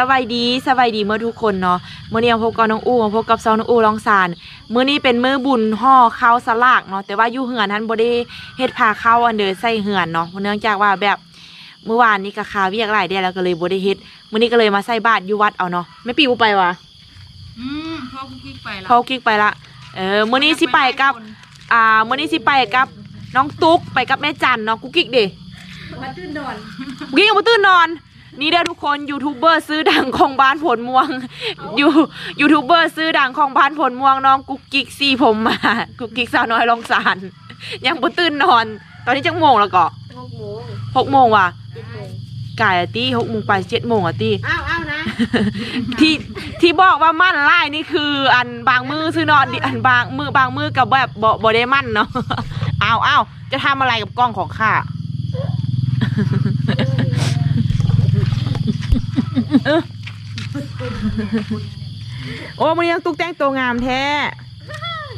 สียงมันบ่สบายดีสบายดีเมื่อทุกคนเนาะมื้อนี้มาพบกับน้องอู้มาพบกับซองน้องอู้ลองสารมื้อนี้เป็นมื้อบุญห่อข้าวสลากเนาะแต่ว่าอยู่เหือนท่านบ่ได้เฮ็ดผ้าข้าวอันเดอใส่เหือนเนาะเนื่องจากว่าแบบเมื่อวานนี้ก็คาเวียกหลายเดือนแล้วก็เลยบ่ได้เฮ็ดมื้อนี้ก็เลยมาใส่บาตรอยู่วัดเอาเนาะไม่ปีบ่ไปวะอืมพ่อกุ๊กกิ๊กไปละเขากิ๊กไปละเออมื้อนี้สิไปกับอ่ามื้อนี้สิไปกับ น้องตุ๊กไปกับแม่จันเนาะกุ๊กกิ๊กเด้มาตื่นนอนกุ๊กกิ๊กยังบ่ตื่นนอน นี่เด้อทุกคนยูทูบเบอร์ซื้อดังของบ้านผลม่วงยูยูทูบเบอร์ซื้อดังของบ้านผลม่วงน้องกุ๊กกิ๊กซีผมมา กุ๊กกิ๊กสาวน้อยลองสารยังบ่ตื่นนอน ตอนนี้จังโมงแล้วก็หกโมงหกโมงว่ะเจ็ดโมงกายอะตี้หกโมงไปเจ็ดโมงอะตี้อ้าวอ้าวนะ ที่ที่บอกว่ามั่นไล่นี่คืออันบางมือซื้อนอนดิอันบางมือบางมือกับแบบบ่บ่ได้มั่นเนาะอ้าวอ้าวจะทำอะไรกับกล้องของข้าเออ โอ้มันยังตุกแต่งตัวงามแท้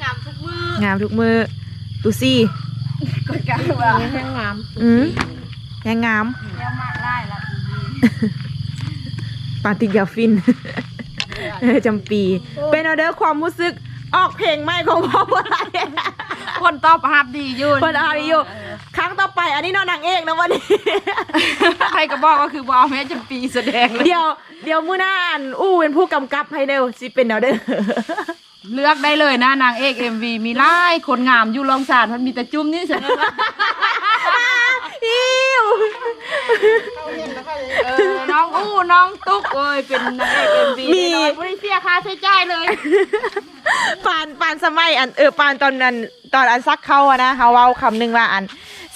งามทุกมือ งามทุกมือตูซี่กดกันว่าแห้งงาม อืมยังงามแล้วมากไล่ละปาติกยาฟินเออจำปี เป็นเอาเด้อความรู้สึกออกเพลงใหม่ของพ่ออะไร คนตอบรับดีอยู่เปิดอาริโยครั้งต่อไปอันนี้นอนนางเอกนะวันนี้ ใครก็บอกว่าคือบ่เอาแม่จำปีแสดงเลยเดี๋ยวเดี๋ยวมื้อหน้าอันอู้เป็นผู้กำกับให้เร็วสิเป็นเอาเด้อ เลือกได้เลยนะนางเอก MV มีไล่คนงามอยู่รองสารมันมีแต่จุ้มนี่เสนออิวเออน้องอู้น้องตุ๊กเอ้ยเป็นนางเอก MV มีแน่นอนไม่ได้เสียค่าใช้จ่ายเลย ปานปานสมัยอันเออปานตอนนั้นตอนอันซักเข้าอะนะเฮาเว้าคำหนึงว่าอัน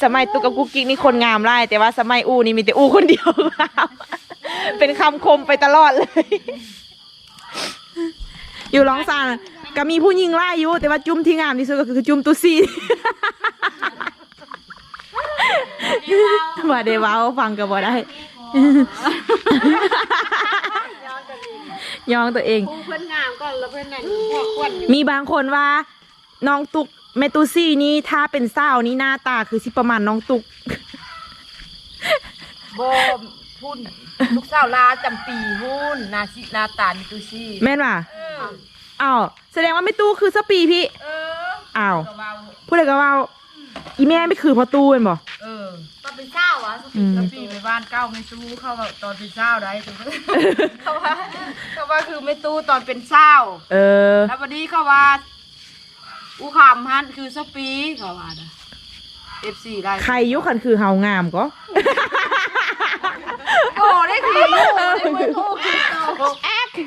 สมัยตุกกับกุ๊กกิ๊กนี่คนงามไล่แต่ว่าสมัยอูนี่มีแต่อูคนเดียวเป็นคำคมไปตลอดเลย อยู่ร้องซานก็มีผู้หญิงไล่อยู่แต่ว่าจุ้มที่งามที่สุดก็คือจุ้มตุซี่ว่าเดว้าฟังก็บ่ได้ ยองตัวเองเพื่อนงามก่อนแล้วเพื่อนนั่นพวกควนมีบางคนว่า น้องตุกเมตูซี่นี่ถ้าเป็นสาวนี่หน้าตาคือสิประมาณน้องตุกโบพุ่นลูกสาวลาจำปีหุ่นนาชินาตานิตุซี่แม่นว่ะอ้าวแสดงว่าเมตูคือสปีพี่เอออ้าวก็ว่าพูดเลยก็ว่า อีแม่ไม่คือพอตูเป็นบ่เออตอนเป็นเจ้าวะอืมจำปีไปบ้านเก้าไม่สู้เข้าแบบตอนเป็นเศร้าได้ถูกไหมเขาว่าเขาว่าคือไม่ตู้ตอนเป็นเศร้าเออ แล้ววันนี้เขาว่าอูคำฮันคือสปีเขาว่านะเอฟซีได้ใครยุคันคือเฮางามก็โอ้ได้คือลูกได้เหมือนลูกคือโตแม่จั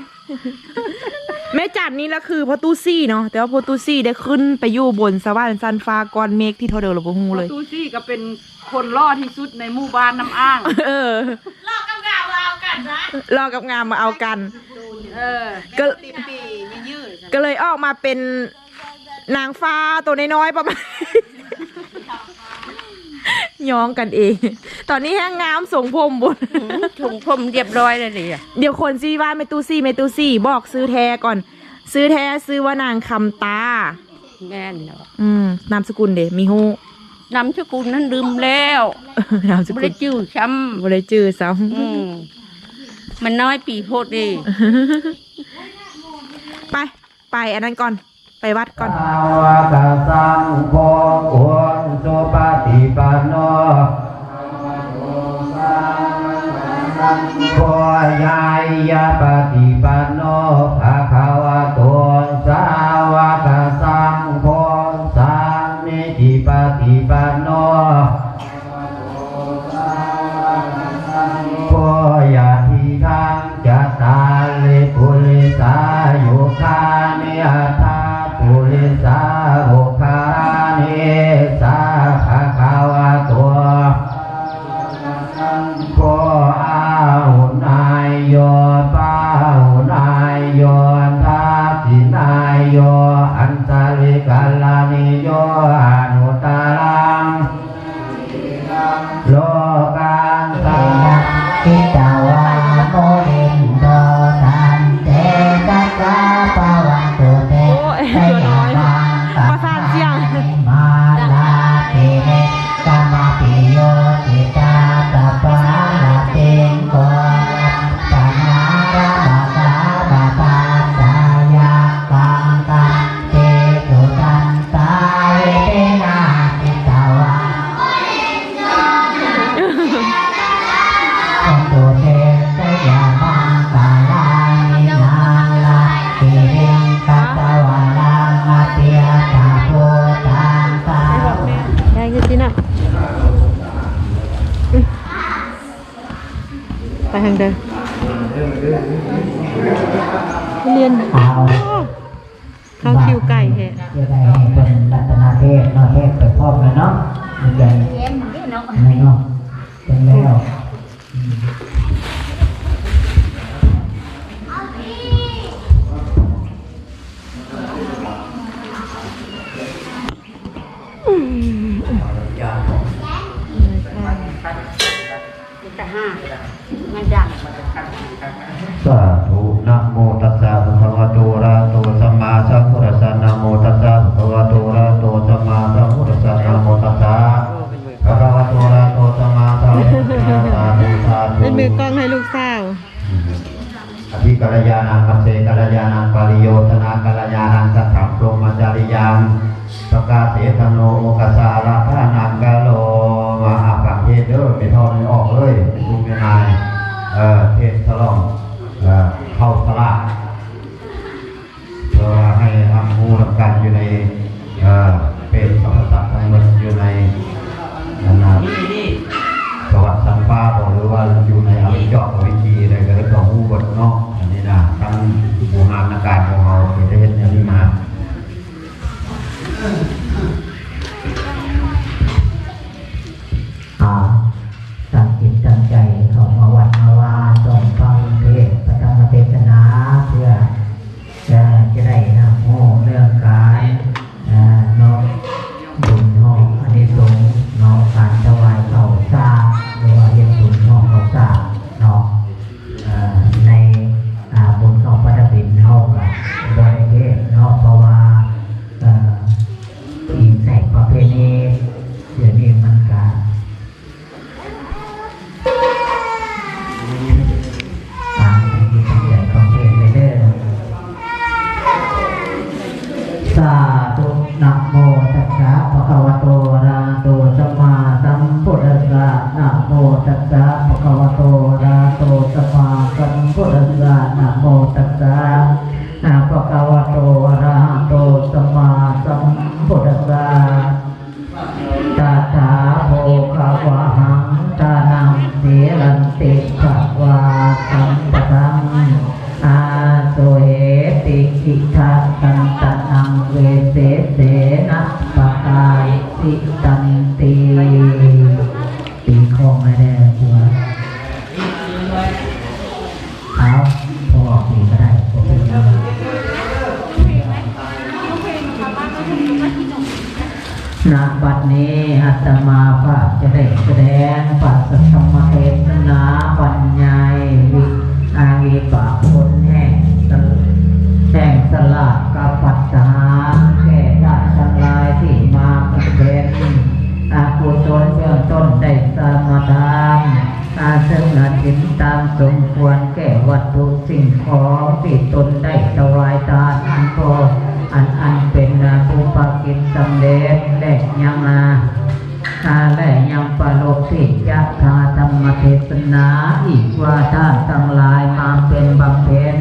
นนี่ละคือพอตูซี่เนาะแต่ว่าพอตูซี่ได้ขึ้นไปอยู่บนสวรรค์ซันฟ้าก้อนเมฆที่เทอเดิมเราบ่ฮู้เลย ตู้ซี่ก็เป็นคนล่อที่สุดในหมู่บ้านน้ำอ้าง เออลอกกับกาวเอากันนะรอกับงามมาเอากัน เออก็ ปีปีไม่ยืดก็เลยออกมาเป็นนางฟ้าตัวน้อยๆประมาณ ย้องกันเอง ตอนนี้แห้งงามส่งผมบน ถุงผมเรียบร้อยเลยเลยเดี๋ยวคนซีว่าเมตูซี่เมตูซี่บอกซื้อแท้ก่อน ซื้อแท้ซื้อว่านางคำตา แม่นเนาะอืมนามสกุลเดมีฮู้ นำสกุลนั้นลืมแล้วนามสไม่กุลได้จื้อช้บริจือซ้ำอืมมันน้อยปีโพดดีำไป ไปอันนั้นก่อน ไปวัดก่อนสาวกสังโฆอุนสุปฏิปันโนโพยายยะปฏิปันโนภะคะวะ เทศไปพร้อม อภิกัลยาณังคัมเสกัลยาณังปาริโยธนากัลยาณังสัทธะพรหมจาริยังสกาเสธโนโอกสาระทานังกาโลมาอากังเทศเด้อไปทอนออกเลยลุงนายเอ่อเทศสลองเอ่อเข้าสลาเพื่อให้ทำหูทำกันอยู่ในเอ่อเป็นสัมปสัตทั้งหมดอยู่ในนานา สวัติสัมภาบอกเลยว่าอยู่ในอริยอวิธีอะไรก็เรียกว่าผู้บทเนาะอันนี้นะทั้งบูรณาการของเราประเทศนอย่างนี้มาเอาาธุนะโม เอาพอตีก็ได้ผมเป็นยังณบัดนี้อาตมาภาพจะได้แสดงปัสธรรมเทศนาบรรยาวิอาวีปะคนแห่งแห่งสลากกับปัสสานแก่ได้ทั้งหลายที่มาเป็นอากุศลเบื้องต้นได้สาทาน อาซึ่งอาจินตามสมควรแก่วัตถุสิ่งของที่ตนได้ถวายทานอันโปรดอันอันเป็นนาภูปกิจสำเร็จและยังอาอาและยังปโลกที่จะทาธรรมเทศนาอีกว่าท่านทั้งหลายมาเป็นบำเพ็ญ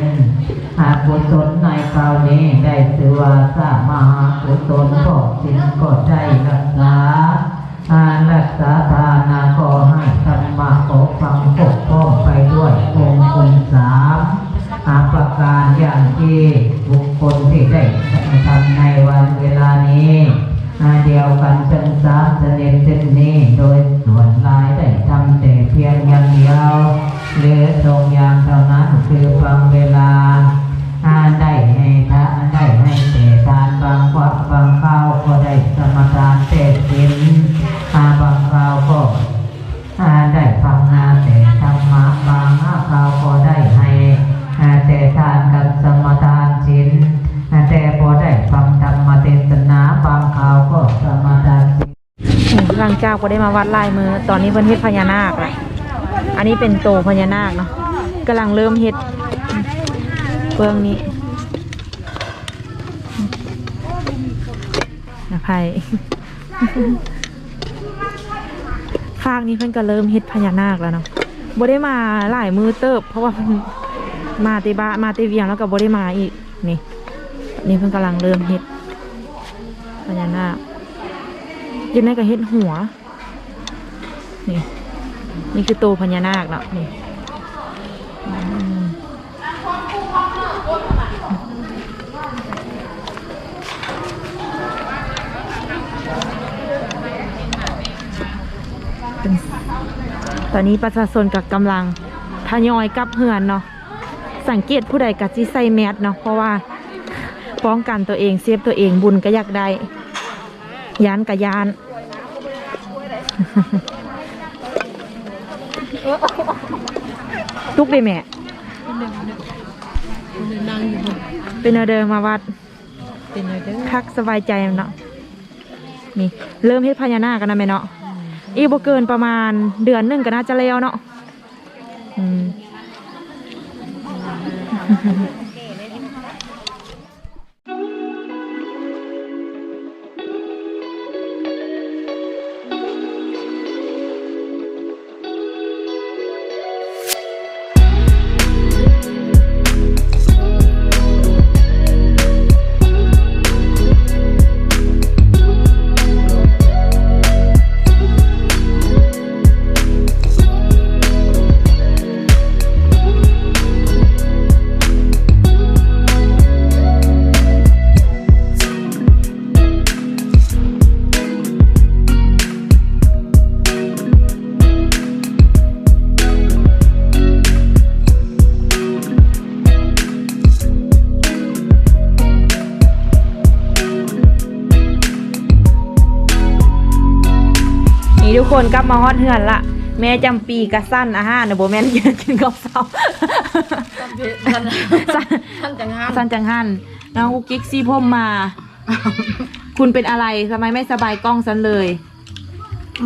อากุศลในคราวนี้ได้สือว่าสามหากุศลก็สิ่งก็ได้รักษา อารักษาทานาขอให้ธรรมะขอฟังปกป้องไปด้วยองค์คุณสามอาประการอย่างที่บุคคลที่ได้ทำในวันเวลานี้อาเดียวกันเป็นสามเสน่ห์เช่นนี้ โดยส่วนลายได้ทำแต่เพียงอย่างเดียวเหลือตรงอย่างเท่านั้นคือฟังเวลา ก็ได้มาวัดลายมือ ตอนนี้เพิ่นเฮ็ดพญานาคละอันนี้เป็นโตพญานาคเนาะกำลังเริ่มเฮ็ดเบื้องนี้นะไพภาคนี้เพิ่นก็เริ่มเฮ็ดพญานาคแล้วเนาะบ่ได้มาหลายมือเติบ เพราะว่ามาเตบะมาเตเวียงแล้วก็บ่ได้มาอีกนี่นี่เพิ่นกำลังเริ่มเฮ็ดพญานาคยู่ในกับเฮ็ดหัว นี่ นี่คือตัวพญานาคเนาะนี่ตอนนี้ประชาชนกับกำลังทยอยกลับเหือนเนาะสังเกตผู้ใดกับจิใส่แมสเนาะเพราะว่าป้องกันตัวเองเซฟตัวเองบุญก็อยากได้ยานกับยาน ทุกเลยแม่เป็นเอาเดิมมาวัดเป็นไงเด้อคักสบายใจเนาะ นี่ เริ่มเฮ็ดพญานาคกันนะแม่เนาะ อีกบ่เกินประมาณเดือนหนึ่งก็น่าจะแล้วเนาะ อืม คนกลับมาฮอดเฮือนละแม่จำปีกะสั้นอาหารนะโบแม่นกินกับเซาท่าสั้นจังห้ามสั้นจังหันน้องกุ๊กกิ๊กซี่พ่มมา คุณเป็นอะไรทำไมไม่สบายกล้องฉันเลย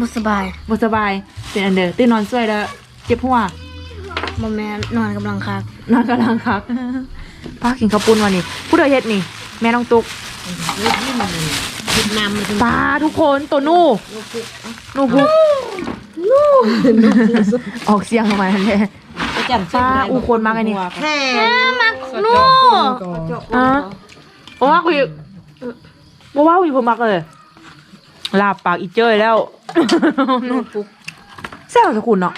บ่สบายบ่สบาย เป็นอันเดอร์ตื่นนอนช่วยแล้วเจ็บหัวบ่แม่นอนกำลังคักนอนกำลังคักป้ากินข้าวปุ้นวันนี้ผู้เดยเฮ็ดนี่ แม่น้องตุก คิดนำมันป้าทุกคนตัวนู่หนูพุกออกเสียงออกมาเลยป้าอูคนมากเลยนี่แค่มักนู่อะโอ้ว่าคุยบอกว่าคุยผมมากเลยลาบปากอีเจ้ยแล้วนู่นปุ๊กแซวจะคุณเนาะ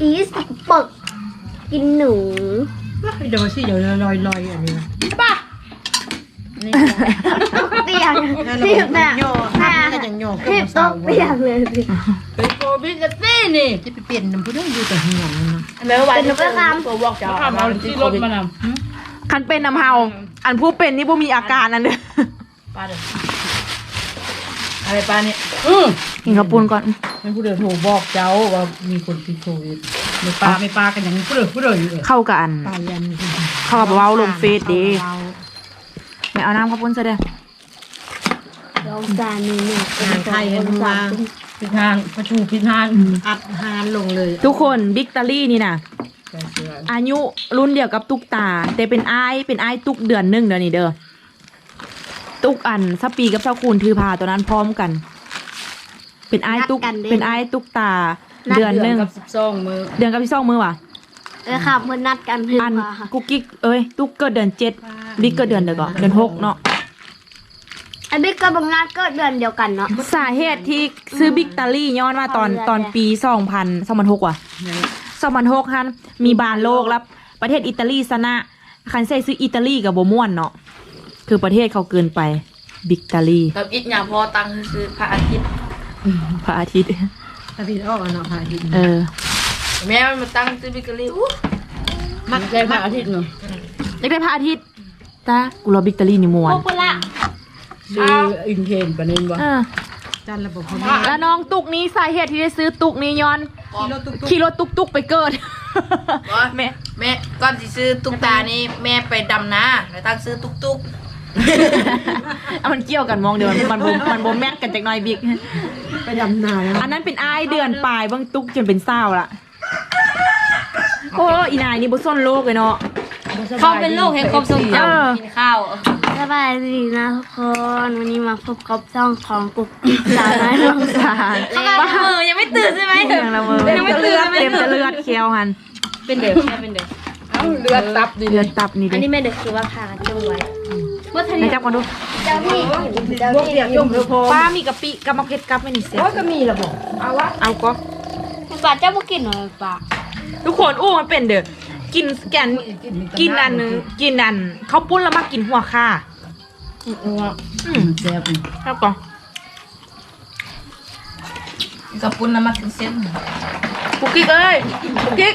อีสปกกินหนู เดี๋ยวสิเดี๋ยวลอยลอยอันนี้เปียเปียกแบบถ้าก็ยังโยกเปียกตกเปียกเลยสิเป็นโควิดกันสินี่จะไปเปลี่ยนน้ำพุได้อยู่แต่เหี่ยววันะเป็นหนูไปคทำเอาที่รถมานคันเป็นน้ำเฮาอันผู้เป็นนี่บ่มีอาการอันเด้อปลาเด้ออะไรปลาเนี่ยอืมกินข้าวปุ้นก่อนไม่ผู้เดือดโทรบอกเจ้าว่ามีคนติดโควิด ไม่ปลาไม่ปลากันอย่างนี้ผู้เดือดผู้เดือดอยู่เลยเข้ากับอันปลายันเข้ากับเว้าลงเฟซดีไม่เอาน้ำข้าวปุ้นซะเด้อำลองจานนี้เนี่ยทางไทยกันมาพิทางประชูพิทางอัดหานลงเลย ทุกคนบิ๊กตาลี่นี่นะแกเสืออายุรุ่นเดียวกับตุกตา แต่เป็นอ้ายเป็นอ้ายตุกเดือนหนึ่งเดือนนี้เด้อตุกอันสปีกับเจ้าคูณถือพาตัวนั้นพร้อมกัน เป็นอ้ายตุกเป็นอ้ายตุกตา เดือนหนึ่งกับสิบสองมือเดือนกับพี่ซ่องมือว่ะเออค่ะเพิ่นนัดกันเพิ่นอันว่ากุ๊กกิ๊กเอ้ยตุกเกิดเดือนเจ็ดบิ๊กเกิดเดือนเดียวก่อนเดือนหกเนาะไอ้บิ๊กกับบังนัดก็เดือนเดียวกันเนาะ สาเหตุที่ซื้อบิ๊กตาลี่ย้อนว่าตอนเอาเลยตอนปีสองพันสองพันหกว่ะ สองพันหกฮันมีบานโลกแล้วประเทศอิตาลีชนะคันใส่ซื้ออิตาลีกับโบม่วนเนาะคือประเทศเขาเกินไป บิ๊กตาลีกับอิดอย่างพอตังค์ซื้อพระอาทิตย์พระอาทิตย์ อาทิตย์ออกอะเนาะพระอาทิตย์เออ แม่มันมาตั้งซื้อบิกเกอรี่อู้มักได้พระอาทิตย์เนาะอยากได้พระอาทิตย์ตากูรอบิ๊กตาลีนี่มวนโคปุระซื้ออินเทนปะเน้นบ่เออจันระบบพแล้วน้องตุกนี้สาเหตุที่ได้ซื้อตุกนี้ย้อน ขี่รถตุกตุกๆไปเกิด แม่แม่ก่อนที่ซื้อตุ๊กตานี่แม่ไปดำนาแล้วตั้งซื้อตุ๊กตุ๊ก เอามันเกี่ยวกันมองเดี๋ยวมันบ่มันบ่แมทกันจากหน้อยบิ๊ก ไปดำนาแล้วอันนั้นเป็นอ้ายเดือนปลายเบางตุกจนเป็นเศร้าละโอ้อีนายนี่บุส้นโลกเลยเนาะ เขาเป็นโรคแห่งความทรงจเออำกินข้าวสบายดีนะทุกคน วันนี้มาพบกับช่องของกุ๊กกิ๊กสาวน้อยลองสารเขาก็มือยังไม่ตื่นใช่ไหมเรื่องละเมอยังไม่ตื่นยังไม่เต็มตื่จะนเลือดเคี้ยวหันเป็นเด็กแม่เป็นเด็กเอาเลือดตับดิเลือดตับนี่อันดินี้แม่เด็กคือว่าพากันจุ่มไว้ว่าทัน ไหนจับกันดูเจ้าพี่เจ้าพวกพี่เปียกยุ่มเธอพอป้ามีกะปิกับมะเขือกับไม่นี่เสียโอ้ยก็มีระบบเอาก็ปลาเจ้าบ่กินเหรอปลาทุกคนอู้มันเป็นเด้อกินแกนกินอันกินอันข้าวปุ้นแล้วมากินหัวค่ะอืมแซ่บครับก่อนกับปุ้นน้ำมันเส้นกุกกิ๊กเอ้ยกุกกิ๊ก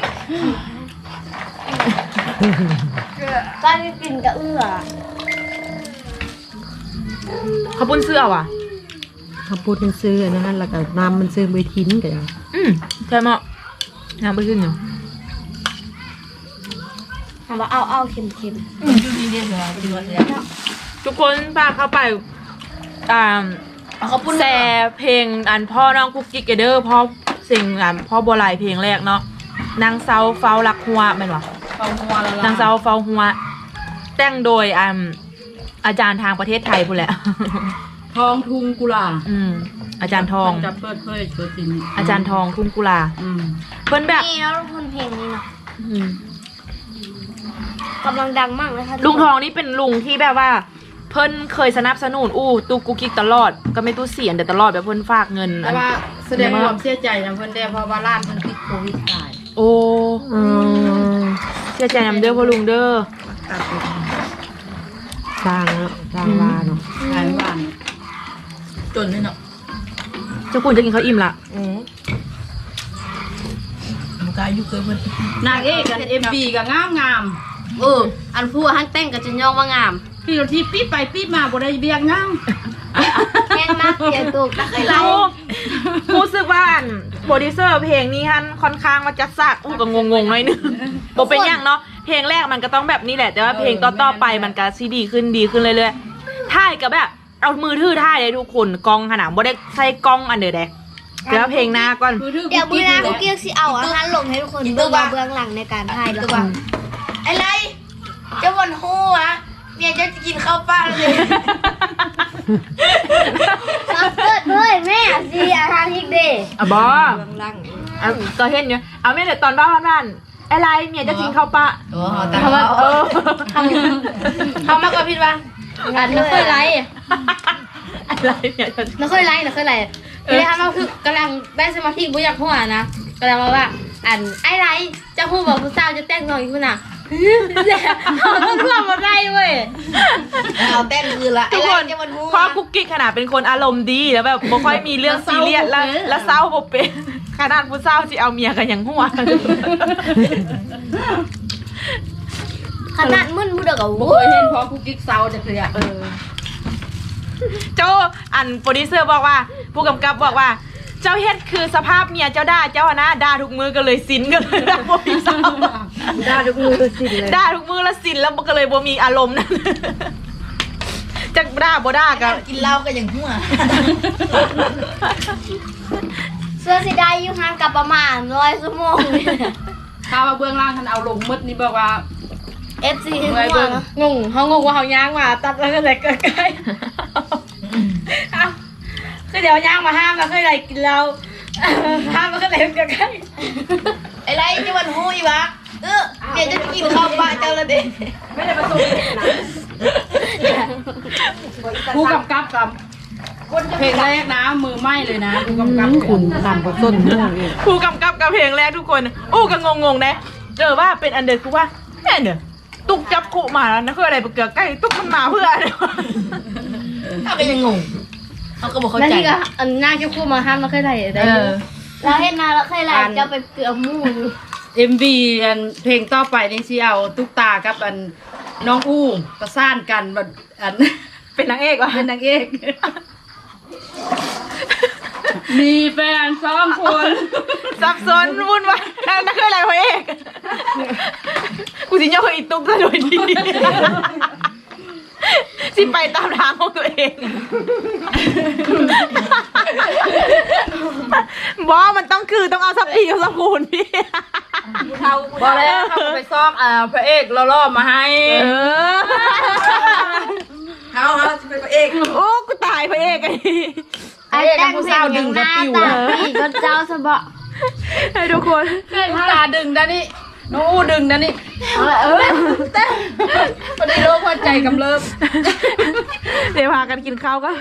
ปลาที่กินกะเอื้อ ข้าวปุ้นเสื้อว่ะเขาพูดเป็นซื้ออันนะแล้วก็น้ำมันซื้อไปทิ้นกันอืมใช่ไหมะน้ำไปขึ้นอยู่ถามว่าเอาเอาเค็มเค็มนี่เดียวเหรอดีกว่าทุกคนพาเข้าไปอ่าเอาข้าวปุ้นแซ่เพลงอันพ่อน้องกุ๊กกิ๊กเด้อพ่อสิ่งอันพ่อบัวลายเพลงแรกเนาะนางเซาเฝ้ารักหัวแม่นวะฟองหัวละนางเซาเฝ้าหัวแต่งโดยอัน อาจารย์ทางประเทศไทยพูนแหละ ทองทุงกุลาอืม อาจารย์ทอง จะเปิดเผยตัวจริงอาจารย์ทองทุ่งกุลาอืมเพิ่นแบบนี่เนาะทุกคนเพลงนี้เนาะอืมกำลังดังมากเลยค่ะลุงทองนี่เป็นลุงที่แบบว่า เพิ่นเคยสนับสนุนอู้ตูกุกกิกตลอด ก็ไม่ตู้เสียนแต่ตลอดแบบเพิ่นฝากเงินแต่ว่าแสดงความเสียใจนะเพิ่นได้เพราะว่าร้านเพิ่นติดโควิดตายโอ้อืมเสียใจนำเด้อพ่อลุงเด้อ สร้างแล้วสร้างว่าเนาะขายบ้านจนนี่เนาะเจ้าคุณจะกินข้าวอิ่มละมันกายอยู่เคยเพิ่นนางเอกกัน MV ก็งามงามเออ อันผู้ฮันแต่งกับจะย่องว่างามๆพี่รถที่ปี๊บไปปี๊บมาบ่ได้เบียงงามแห้งมากเสียตุกตะไคร้ไรโอ้รู้สึกว่าอันโปรดิวเซอร์เพลงนี้ฮันค่อนข้างมาจัดซากอู้ก็งงๆหน่อยนึงบ่เป็นอย่างเนาะ เพลงแรกมันก็ต้องแบบนี้แหละ แต่ว่าเพลงต่อๆไปมันก็ซีดีขึ้นดีขึ้นเรื่อยๆถ่ายก็แบบ เอามือถือถ่ายเลยทุกคนกล้องขนาดบ่ได้ใช้กล้องอันเดียวเด้เดี๋ยวเพลงหน้าก่อนคือถือเดี๋ยวมือหน้าคุกกี้สิเอาอาหารลงให้ทุกคนเบื้องหน้าเบื้องหลังในการถ่ายแล้วกันอะไรเจ้าวันฮู้อะเมียเจะกินข้าวป้าเลยรับเกิดด้วยแม่สิอาหารอีกเด้อะบออะก็เห็นอยู่เอาไม่แต่ตอนบ้านบ้าน อะไรเมียจะกินข้าวปะโอ้ตาทำไมเขาเออเขามากกว่าพี่ว่าอันไม่เคยไลฟ์อะไรเมียจะไม่เคยไลฟ์ไม่เคยไลฟ์พี่ทำมาคือกำลังได้สมาธิบุญอยากหัวนะกำลังมาว่าอันไอ้ไรจะพูดบอกผู้สาวจะแต่งงานอีกคนน่ะเขาต้องทำมาได้เว้ยเอาเต้นคือละทุกคนไอ้ไรเจ้าวันฮู้เพราะกุ๊กกิ๊กขนาดเป็นคนอารมณ์ดีแล้วแบบบ่ค่อยมีเรื่องซีเรียสแล้วแล้วเศร้าบ่เป็น ขนาดผู้เศร้าสิเอาเมียกันอย่างหัวขนาดมึนพูดเดียวกับบ่วุ้เคยยเห็นพอคุกกิ๊กเซาจะเคลียร์เออโจอันโปรดิวเซอร์บอกว่า ผู้กำกับบอกว่า เจ้าเฮ็ดคือสภาพเมียเจ้าด่าเจ้าอะนะด่าทุกมือก็เลยสินก็เลยด่าบ่มีเศร้าได้ทุกมือสิ้นเลยด่าทุกมือแล้วสินแล้วมันก็เลยบ่มีอารมณ์นั่นจะด่าบ่ด่าก็กินเหล้าก็อย่างหัว เสื้อสีได้อยู่ห่างกับประมาณร้อยชั่วโมงเลยถ้าว่าเบื้องล่างท่านเอาลงมืดนี่บอกว่าเอฟซีเมื่อยเบิ่งงงเขางงว่าเขาย่างมาตัดแล้วก็เลยใกล้ๆเอ้าคือเดี๋ยวย่างมาห้ามแล้วก็เลยกินเราห้ามแล้วก็เลยใกล้ไอ้ไรเจ้าวันฮู้อีวะเออเมียเจะกินข้าวป้าเจ้าละเด็กผู้กำกับกับ เพลงแรกนะมือไหม้เลยนะผู้กำกับขุนต่ำกว่าต้นม่วงอีกผู้กำกับกับเพลงแรกทุกคนโอ้ก็งงๆนะเจอว่าเป็นอันเดอร์คือว่าแม่เนี่ยตุกจับขุมาแล้วนะคืออะไรไปเกลือใกล้ตุกมันมาเพื่ออะไรวะถ้าก็ยังงงเขาก็บอกๆเข้าแล้วใจนี่ก็อันหน้าจะคู่มาห้ามแล้วก็เลยได้เออแล้วเห็นหน้าแล้วเคยไล่จะไปเกลือมูนเอ็มวีอันเพลงต่อไปนี่สิเอาตุ๊กตากับอันน้องอู้ประสานกันแบบอันเป็นนางเอกวะเป็นนางเอก มีแฟนสองคนสับสนวุ่นวายนั่นคืออะไรพระเอกกูสิย่ออีตุกซะโดยดีสิไปตามทางของตัวเองบอมันต้องคือต้องเอาสับพีกับสับคูณพี่บอกแล้วเขาไปซอกอ่าพระเอกล่อๆมาให้ เออเขาเขาเป็นพระเอกโอ้กูตายพระเอกไอ้พระเอกกับผู้สาดึงกระปิวตาพี่ก็เจ้าสะบะให้ทุกคนตาดึงด้านนี้น้องอู้ดึงด้านนี้เออเต่พอดีโรคหัวใจกำเริบเดี๋ยวพากันกินข้าวก็